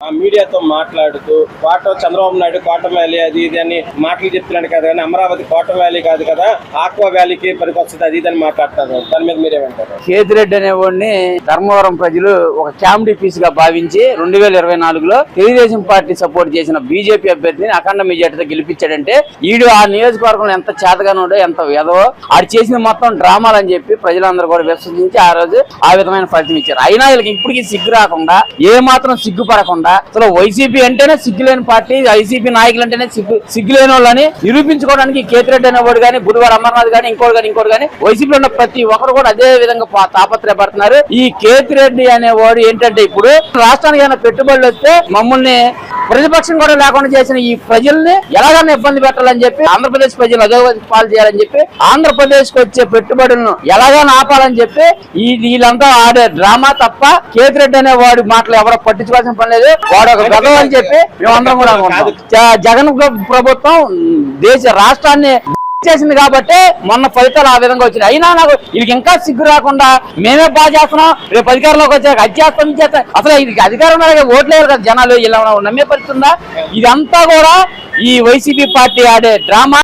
ఆ మీడియాతో మాట్లాడుతూ కోట చంద్రబాబు నాయుడు కోట వ్యాలీ అది ఇది అని మాటలు చెప్తున్నాడు కదా కానీ అమరావతి కోట వ్యాలీ కాదు కదా ఆక్వా వ్యాలీకి పనికొస్తుంది అది ఇది అని మాట్లాడుతున్నారు. దాని మీద మీరేమంటారు? కేతిరెడ్డి అనేవాడిని ధర్మవరం ప్రజలు ఒక కామెడీ పీస్గా భావించి రెండు వేల ఇరవై నాలుగులో తెలుగుదేశం పార్టీ సపోర్ట్ చేసిన బీజేపీ అభ్యర్థిని అఖండ మెజార్టీతో గెలిపించాడంటే ఈడు ఆ నియోజకవర్గంలో ఎంత చేతగానోడో ఎంత ఎదవో ఆడు చేసిన మొత్తం డ్రామాలు అని చెప్పి ప్రజలందరూ కూడా విశ్వసించి ఆ రోజు ఆ విధమైన ఫలితం ఇచ్చారు. అయినా వీళ్ళకి ఇప్పటికీ సిగ్గు రాకుండా ఏ మాత్రం సిగ్గుపడకుండా అసలు వైసీపీ అంటేనే సిగ్గులేని పార్టీ వైసీపీ నాయకులు అంటేనే సిగ్గు సిగ్గులేని వాళ్ళని నిరూపించుకోవడానికి కేతిరెడ్డి అనేవాడు కానీ గురువారం అమర్నాథ్ కానీ ఇంకోటి కానీ ఇంకోటి కానీ వైసీపీలో ఉన్న ప్రతి ఒక్కరు కూడా అదే విధంగా తాపత్రయపడుతున్నారు. ఈ కేతిరెడ్డి అనేవాడు ఏంటంటే ఇప్పుడు రాష్ట్రానికి ఏమైనా పెట్టుబడులు వస్తే మమ్మల్ని ప్రతిపక్షం కూడా లేకుండా చేసిన ఈ ప్రజల్ని ఎలాగైనా ఇబ్బంది పెట్టాలని చెప్పి ఆంధ్రప్రదేశ్ ప్రజలు అధోగతి పాలు చేయాలని చెప్పి ఆంధ్రప్రదేశ్కు వచ్చే పెట్టుబడులను ఎలాగైనా ఆపాలని చెప్పి ఈ వీళ్ళంతా ఆడే డ్రామా తప్ప కేతిరెడ్డి అనే వాడి మాటలు ఎవరో పట్టించుకోవాల్సిన పని లేదు. వాడు ఒక గతం అని చెప్పి మేమందరం కూడా జగన్ ప్ర- ప్రభుత్వం దేశ రాష్ట్రాన్ని చేసింది కాబట్టి మొన్న ఫలితాలు ఆ విధంగా వచ్చినాయి. అయినా నాకు వీళ్ళకి ఇంకా సిగ్గు రాకుండా మేమే బాగా చేస్తున్నాం రేపు అధికారంలోకి వచ్చాక అది చేస్తాం అసలు ఇది అధికారం ఓట్లు వేయరు కదా జనాలు ఇలా నమ్మే పరిస్థితి ఉందా? ఇదంతా కూడా ఈ వైసీపీ పార్టీ ఆడే డ్రామా